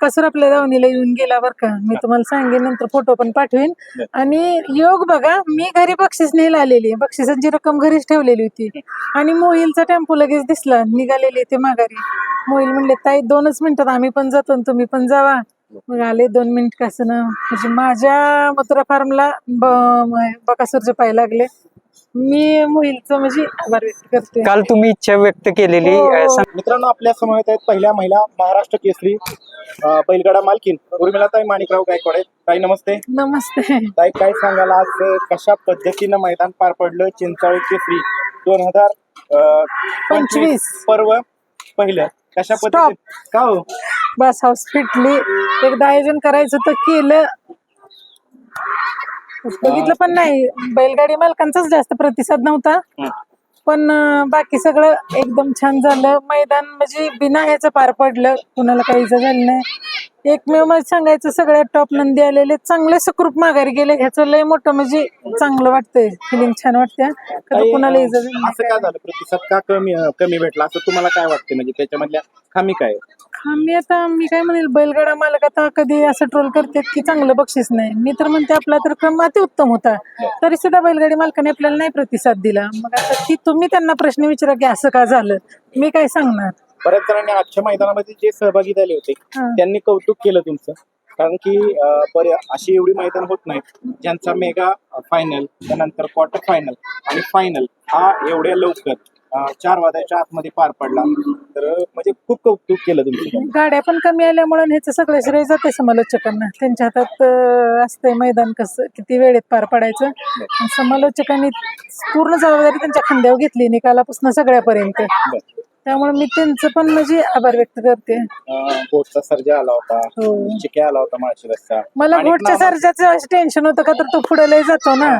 बकासूर आपल्या दावणीला येऊन गेला बर का. मी तुम्हाला सांगेन नंतर फोटो पण पाठवेन. आणि योग बघा मी घरी बक्षीस न्यायला आलेली बक्षिसांची रक्कम घरीच ठेवलेली होती. आणि मोहिलचा टेम्पो लगेच दिसला. निघालेली ते माघारी. मोहिल म्हणले ताई दोनच मिनिटात आम्ही पण जातो तुम्ही पण जावा. मग आले दोन मिनिट कसं ना. म्हणजे माझ्या मथुरा फार्मला बकासूरचे पाय लागले. मी मोहिलचं म्हणजे आभार व्यक्त करते. काल तुम्ही इच्छा व्यक्त केलेली हो. अ, मित्रांनो आपल्यासमोर आहेत पहिल्या महिला महाराष्ट्र केसरी अं, बैलगाडा मालकीन उर्मिलाताई माणिकराव गायकवाड. आहेत ताई नमस्ते. नमस्ते. ताई काय सांगाल आज कशा पद्धतीनं मैदान पार पडलं चिंचाळी केसरी दोन हजार पंचवीस. पर्व पहिलं? कशा Stop. पद्धतीने? का हो? बस हाऊस फिटली. एकदा आयोजन करायचं तर केलं. बघितलं पण नाही. बैलगाडी मालकांचाच जास्त प्रतिसाद नव्हता. पण अं, बाकी सगळं एकदम छान झालं. मैदान म्हणजे बिना ह्याचं पार पडलं. कुणाला काहीच झालं नाही. एकमेव म्हणजे सांगायचं सगळ्यात टॉप नंदी आलेले चांगले सुखरूप माघारी गेले. ह्याचं लय मोठं म्हणजे चांगलं वाटतंय. फिलिंग छान वाटते कधी ताई, कुणाला इजा झाली नाही. असं का झालं? प्रतिसाद का कमी कमी भेटला? असं तुम्हाला काय वाटतं म्हणजे त्याच्यामधल्या खामी काय? आहेत? हा मी आता मी काय म्हणेल बैलगाडा मालक आता कधी असं ट्रोल करतात की चांगलं बक्षीस नाही. मी तर म्हणते आपला तर क्रम अति उत्तम होता. तरी सुद्धा बैलगाडी मालकाने आपल्याला नाही प्रतिसाद दिला. मग आता ती तुम्ही त्यांना प्रश्न विचारा की असं का झालं? मी काय सांगणार? बऱ्याच जणांनी आजच्या मैदानामध्ये जे सहभागी झाले होते हा. त्यांनी कौतुक केलं तुमचं. कारण की अं, बरे अशी एवढी मैदान होत नाहीत. ज्यांचा मेगा फायनल त्यानंतर क्वार्टर फायनल आणि फायनल हा एवढ्या लवकर. चार वाजायच्या आतमध्ये पार पडला. तर म्हणजे खूप कौतुक केलं तुमचं गाड्या पण कमी आल्यामुळे ह्याचं सगळं श्रेय जाते समालोचकांना. त्यांच्या हातात असतंय मैदान कसं किती वेळेत पार पडायचं. समालोचकांनी पूर्ण जबाबदारी त्यांच्या खांद्यावर घेतली निकालापासून सगळ्यापर्यंत. त्यामुळे मी त्यांचं पण म्हणजे आभार व्यक्त करते. अं, बोटचा सर्जा आला होता. हो. चिक्या आला होता माळशिरसचा मला आणि घोटच्या नामा- सर्जाचं टेन्शन होतं का तर तो पुढे लय जातो ना.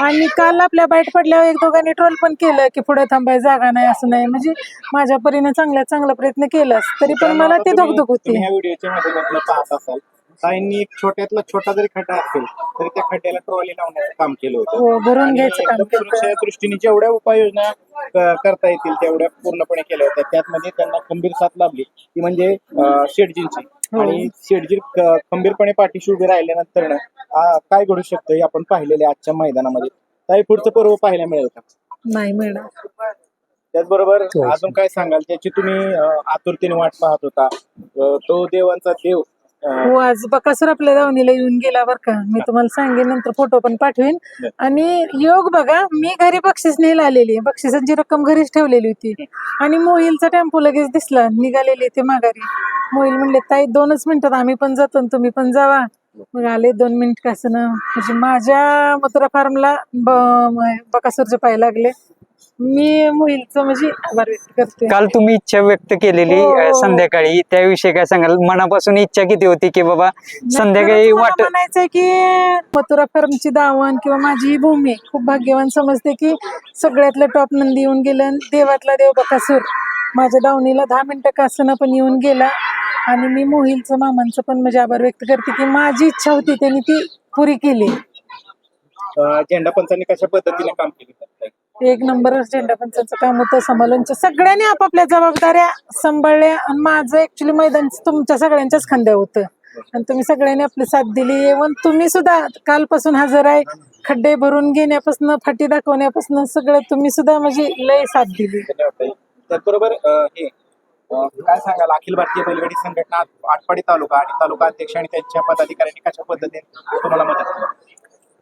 आणि काल आपल्या बाईट पडल्यावर एक दोघांनी ट्रोल पण केलं की पुढे थांबाय जागा नाही असं नाही. म्हणजे माझ्या परीने चांगला चांगला प्रयत्न केलाच तरी पण मला ते तुम्ही- धोकधोक होती. तुम्ही ह्या व्हिडिओच्या माध्यमातून पाहत असाल. ताईंनी एक छोट्यातला छोटा जरी खड्डा असेल तरी त्या खड्ड्याला ट्रॉली लावण्याचं काम केलं होतं. हो भरून आणि घ्यायचं काम. सुरक्षेच्या दृष्टीने जेवढ्या उपाययोजना क- करता येतील तेवढ्या पूर्णपणे केल्या होत्या. त्यातमध्ये त्यांना खंबीर साथ लाभली. ती म्हणजे अं, शेठजींची हो. आणि शेठजी क- खंबीरपणे पाठीशी उभे राहिल्यानंतर ना, आ, काय घडू शकतं हे आपण पाहिलेले आजच्या मैदानामध्ये. ताई पुढचं पर्व पाहायला मिळेल का? नाही मॅडम त्याचबरोबर अजून काय सांगाल? त्याची तुम्ही अं, आतुरतेने वाट पाहत होता. अं, तो देवांचा देव हो आज बकासूर आपल्या दावणीला येऊन गेला बर का. मी तुम्हाला सांगेन नंतर फोटो पण पाठवेन. आणि योग बघा मी घरी बक्षीस न्यायला आलेली बक्षिसांची रक्कम घरीच ठेवलेली होती. आणि मोहिलचा टेम्पो लगेच दिसला. निघालेली ते माघारी. मोहिल म्हणले ताई दोनच मिनिटात आम्ही पण जातो तुम्ही पण जावा. मग आले दोन मिनिट कसं ना. म्हणजे माझ्या मथुरा फार्मला बकासूरचे पाय लागले. मी मोहिलचं म्हणजे आभार व्यक्त करते. काल तुम्ही इच्छा व्यक्त केलेली अ, हो. संध्याकाळी. त्याविषयी काय सांगाल? मनापासून इच्छा किती होती की बाबा संध्याकाळी मला वाट म्हणायचंय की मथुरा फार्मची दावण किंवा माझी ही भूमी खूप भाग्यवान समजते की सगळ्यातलं टॉप नंदी येऊन गेलं आणि देवातला देव बकासूर माझ्या दावणीला दहा मिनिटं कासना पण येऊन गेला. आणि मी मोहिलचं मामांचं पण म्हणजे आभार व्यक्त करते की माझी इच्छा होती त्यांनी ती पुरी केली. अं, झेंडा पंचांनी कशा पद्धतीने काम केले? एक नंबरच झेंडा पंचायतचं काम होतं. समालोनचं सगळ्यांनी आपापल्या जबाबदाऱ्या सांभाळल्या. आणि माझं ऍक्च्युली मैदान तुमच्या सगळ्यांच्याच खांद्या होतं. आणि तुम्ही सगळ्यांनी आपली साथ दिली. इव्हन तुम्ही सुद्धा कालपासून हजर आहे. खड्डे भरून घेण्यापासून फाटी दाखवण्यापासून सगळं तुम्ही सुद्धा म्हणजे लय साथ दिली. त्याचबरोबर हे काय सांगाल? अखिल भारतीय बैलगाडी संघटना आटपाडी तालुका आणि तालुका अध्यक्ष आणि त्यांच्या पदाधिकाऱ्यांनी कशा पद्धतीने तुम्हाला मदत केली?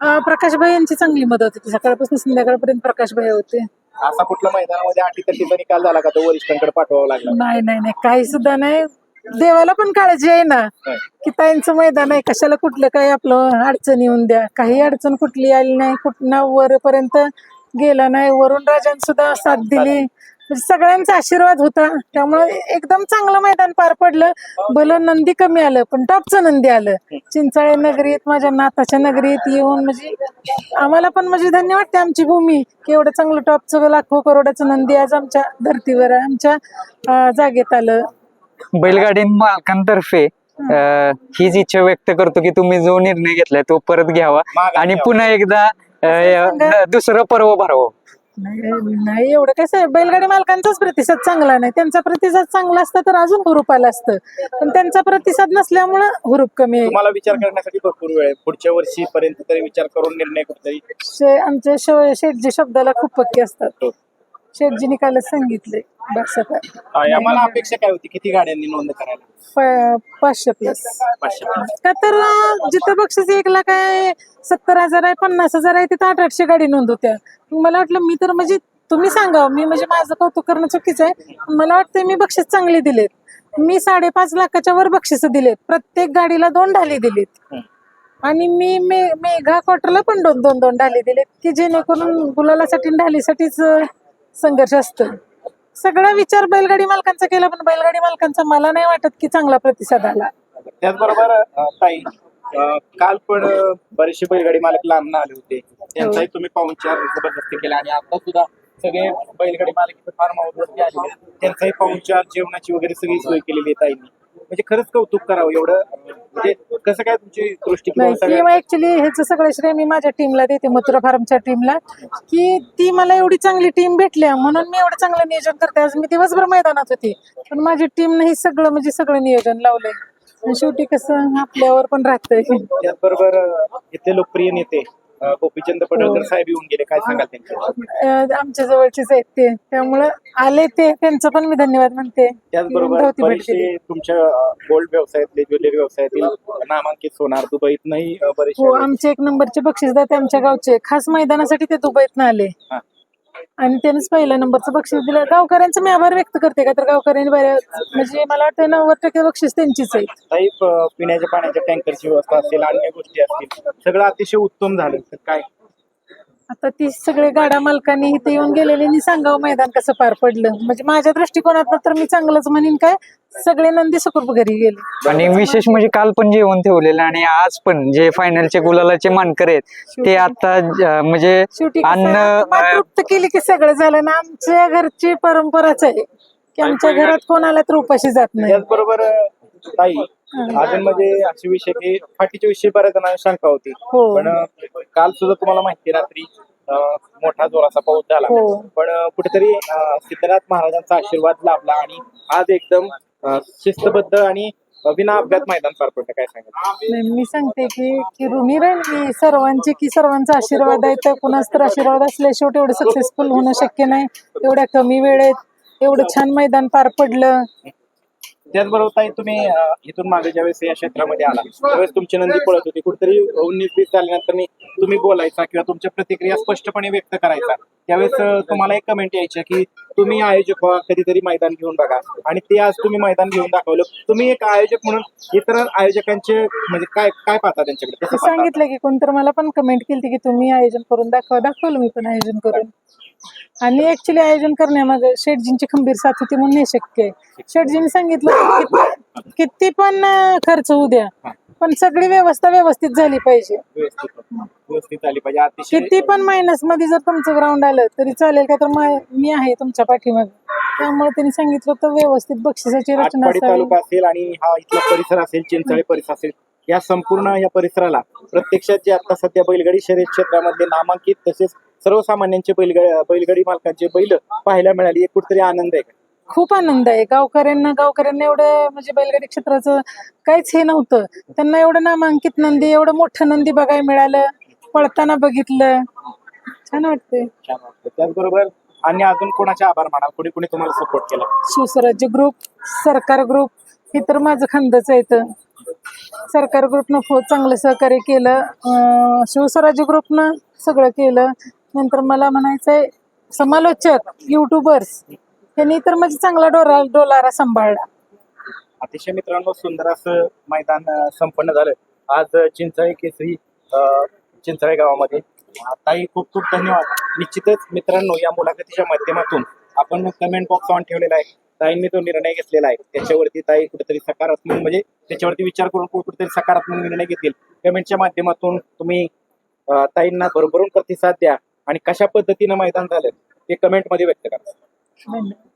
प्रकाशभाई यांची चांगली मदत होती. सकाळपासून संध्याकाळपर्यंत प्रकाशभाई होते. असा कुठला मैदानामध्ये अटी तटीचा निकाल झाला का? तो वरिष्ठांकडे पाठवावा लागला. नाही नाही नाही. काही सुद्धा नाही. देवाला पण काळजी आहे ना. की ताईंचं मैदान आहे. कशाला कुठलं काही आपलं अडचण येऊन द्या. काही अडचण कुठली आली नाही. कुठं वरपर्यंत गेला नाही. वरुण राजांनी सुद्धा साथ दिली. सगळ्यांचा आशीर्वाद होता. त्यामुळे एकदम चांगलं मैदान पार पडलं. भलं नंदी कमी आलं पण टॉपचं नंदी आलं. चिंचाळे नगरीत माझ्या नाताच्या नगरीत येऊन म्हणजे आम्हाला पण म्हणजे धन्य वाटते आमची भूमी की एवढं चांगलं टॉपचं लाखो करोडाचं नंदी आज आमच्या धर्तीवर आमच्या जागेत आलं. बैलगाडी मालकांतर्फे हीच इच्छा व्यक्त करतो की तुम्ही जो निर्णय घेतलाय तो परत घ्यावा. आणि. पुन्हा एकदा दुसरं पर्व भरावं. नाही नाही एवढं कसं आहे बैलगाडी मालकांचाच प्रतिसाद चांगला नाही. त्यांचा प्रतिसाद चांगला असता तर अजून हुरूप आलं असतं. पण त्यांचा प्रतिसाद नसल्यामुळं हुरूप कमी आहे. तुम्हाला विचार करण्यासाठी भरपूर वेळ आहे. पुढच्या वर्षी पर्यंत तरी विचार करून निर्णय कुठेतरी शे- आमचे शे- शेठजी शब्दाला खूप पक्के असतात. हो. शेठजीने कालच सांगितले बस आता. हा, आम्हाला अपेक्षा काय होती? किती गाड्यांनी नोंद करायला? पाचशे प्लस पाचशे का तर अं, जिथं बक्षीस एक लाख आहे सत्तर हजार आहे पन्नास हजार आहे तिथं आठ आठशे गाडी नोंद होत्या. मला वाटलं मी तर म्हणजे तुम्ही सांगा मी म्हणजे माझं कौतुक करणं चुकीचं आहे. पण मला वाटतं मी बक्षीस चांगले दिलेत. मी साडेपाच लाखाच्या वर बक्षीस दिलेत. प्रत्येक गाडीला दोन ढाली दिलीत. हं. आणि मी मे मेघा क्वार्टरला पण दोन दोन दोन ढाली दिलेत की जेणेकरून गुलालासाठी आणि ढालीसाठीच अं, संघर्ष असतो सगळा विचार बैलगाडी मालकांचा केला पण बैलगाडी मालकांचा मला नाही वाटत की चांगला प्रतिसाद आला. त्याचबरोबर अं, ताई काल पण अं, बरेचसे बैलगाडी मालक लांब आले होते. त्यांचाही तुम्ही पाहुणचार जबरदस्ती केला आणि आता सुद्धा सगळे बैलगाडी मालक इथे फार हाऊसवरती आले त्यांचाही पाहुणचार जेवणाची वगैरे सगळी सोय केलेली आहे ताईंनी. म्हणजे खरंच कौतुक करावं एवढं? म्हणजे कसं काय तुमची दृष्टी ऍक्च्युली ह्याचं सगळं श्रेय मी माझ्या टीमला देते मथुरा फार्मच्या टीमला की ती मला एवढी चांगली टीम भेटल्या म्हणून मी एवढं चांगलं नियोजन करते. आज मी दिवसभर मैदानात होती पण माझी टीम नाही सगळं म्हणजे सगळं नियोजन लावलंय. शेवटी कसं आपल्यावर पण राहतंय. त्याचबरोबर इथले लोकप्रिय नेते गोपीचंद पडळकर साहेब येऊन गेले. काय सांगाल त्यांच्या आमच्या जवळचेच आहेत ते. त्यामुळं आले ते. त्यांचं पण मी धन्यवाद म्हणते. त्याचबरोबर भेट. बरेचसे तुमच्या गोल्ड व्यवसायातले ज्वेलरी व्यवसायातील नामांकित सोनार दुबईतनंही अं, हो बरेचसे आमचे एक नंबरचे बक्षीसदाते आमच्या गावचे. खास मैदानासाठी ते दुबईतनं आले. हा. आणि त्यांनीच पहिल्या नंबरचं बक्षीस दिलं. गावकऱ्यांचं मी आभार व्यक्त करते का? तर गावकऱ्यांनी बऱ्या म्हणजे मला वाटतं नव्वद टक्के बक्षीस त्यांचीच आहे काही प- पिण्याच्या पाण्याच्या टँकरची व्यवस्था असेल अन्य गोष्टी असतील सगळं अतिशय उत्तम झालं. तर काय? आता ती सगळे गाडा मालकांनी इथे येऊन गेलेले सांगावं मैदान कसं पार पडलं. म्हणजे माझ्या दृष्टिकोनात तर मी चांगलंच म्हणेन काय सगळे नंदी सुखरूप घरी गेले. आणि विशेष म्हणजे काल पण जेवण ठेवलेलं आणि आज पण जे फायनलचे गुलालाचे मानकर आहेत ते आता ज- म्हणजे शेवटी कसं अन्न आत्मा तृप्त केली की सगळं झालं ना आमच्या घरची परंपराच आहे की आमच्या घरात कोणाला तर उपाशी जात नाही. त्याचबरोबर अं, ताई अजून म्हणजे असे विषय की फाटीच्या विषयी बऱ्याच जणांना शंका होती. हो. पण अं, काल सुद्धा तुम्हाला माहिती आहे, रात्री अं, मोठा जोराचा पाऊस झाला. हो. पण अं, कुठेतरी अं, सिद्धनाथ महाराजांचा आशीर्वाद लाभला आणि आज एकदम शिस्तबद्ध आणि विना अपघात मैदान पार पडलं काय नाही, मी सांगते की की राहील मी सर्वांची की सर्वांचा आशीर्वाद आहे. तर कुणाच तर आशीर्वाद असल्याशिवाय तेवढं सक्सेसफुल होणं शक्य नाही. एवढ्या कमी वेळेत एवढं छान मैदान पार पडलं. त्याचबरोबर ताई तुम्ही अं, इथून मागे ज्यावेळेस या क्षेत्रामध्ये आला त्यावेळेस तुमची नंदी पळत होती. कुठेतरी उन्नीस बीस झाल्यानंतर नी तुम्ही बोलायचा किंवा तुमच्या प्रतिक्रिया स्पष्टपणे व्यक्त करायचा. त्यावेळेस तुम्हाला एक कमेंट यायच्या की तुम्ही आयोजक व्हा कधीतरी मैदान घेऊन बघा. आणि ते आज तुम्ही मैदान घेऊन दाखवलं. तुम्ही एक आयोजक म्हणून इतर आयोजकांचे म्हणजे काय काय पाहता त्यांच्याकडे? ते कसं पाहता? सांगितलं की कोणतर मला पण कमेंट केली की तुम्ही आयोजन करून दाखवा. दाखवलं मी पण आयोजन करून. आणि ऍक्च्युली आयोजन करण्यामागे शेठजींची खंबीर साथ होती म्हणून हे शक्य आहे. शेठजींनी सांगितलं की किती पण अं, खर्च होऊ द्या. पण सगळी व्यवस्था व्यवस्थित झाली पाहिजे. व्यवस्थित व्यवस्थित आली पाहिजे. अतिशय किती पण मायनसमध्ये जर तुमचं ग्राउंड आलं तरी चालेल का? तर मा- मी आहे तुमच्या पाठीमागे. त्यामुळे त्यांनी सांगितलं होतं व्यवस्थित बक्षिसाची रचना आटपाडी असावी. तालुका असेल आणि हा इथला परिसर असेल चिंचाळे परिसर असेल या संपूर्ण या परिसराला प्रत्यक्षात जे आता सध्या बैलगाडी शर्यत क्षेत्रामध्ये नामांकित तसेच सर्वसामान्यांचे बैलगाडी बैलगाडी मालकांचे बैल पाहायला मिळाली. एक कुठेतरी आनंद आहे? खूप आनंद आहे. गावकऱ्यांना गावकऱ्यांना एवढं म्हणजे बैलगाडी क्षेत्राचं काहीच हे नव्हतं. त्यांना एवढं नामांकित नंदी एवढं मोठं नंदी बघायला मिळालं. पळताना बघितलं. छान वाटतंय. छान वाटतं त्याचबरोबर आणि अजून कोणाचे आभार माना कोणी कोणी तुम्हाला सपोर्ट केला? शिवस्वराज्य ग्रुप सरकार ग्रुप हे तर माझं खंदच आहे इथं. सरकार ग्रुपनं खूप चांगलं सहकार्य केलं. अं, शिवस्वराज्य ग्रुपनं सगळं केलं. नंतर मला म्हणायचंय समालोचक युट्यूबर्स त्यांनी तर म्हणजे चांगला डोरा डोलारा सांभाळला. अतिशय मित्रांनो सुंदर असं मैदान अं, संपन्न झालं. आज चिंचाई चिंचाळे केसरी अं, चिंचाळे गावामध्ये. ताई खूप खूप धन्यवाद. निश्चितच मित्रांनो या मुलाखतीच्या माध्यमातून आपण कमेंट बॉक्स ऑन ठेवलेला आहे. ताईंनी तो निर्णय घेतलेला आहे. त्याच्यावरती ताई कुठेतरी सकारात्मक म्हणजे त्याच्यावरती विचार करून कुठेतरी सकारात्मक निर्णय घेतील. कमेंटच्या माध्यमातून तुम्ही अं, ताईंना भरभरून प्रतिसाद द्या. आणि कशा पद्धतीनं मैदान झालं ते कमेंटमध्ये व्यक्त करा. धन्यवाद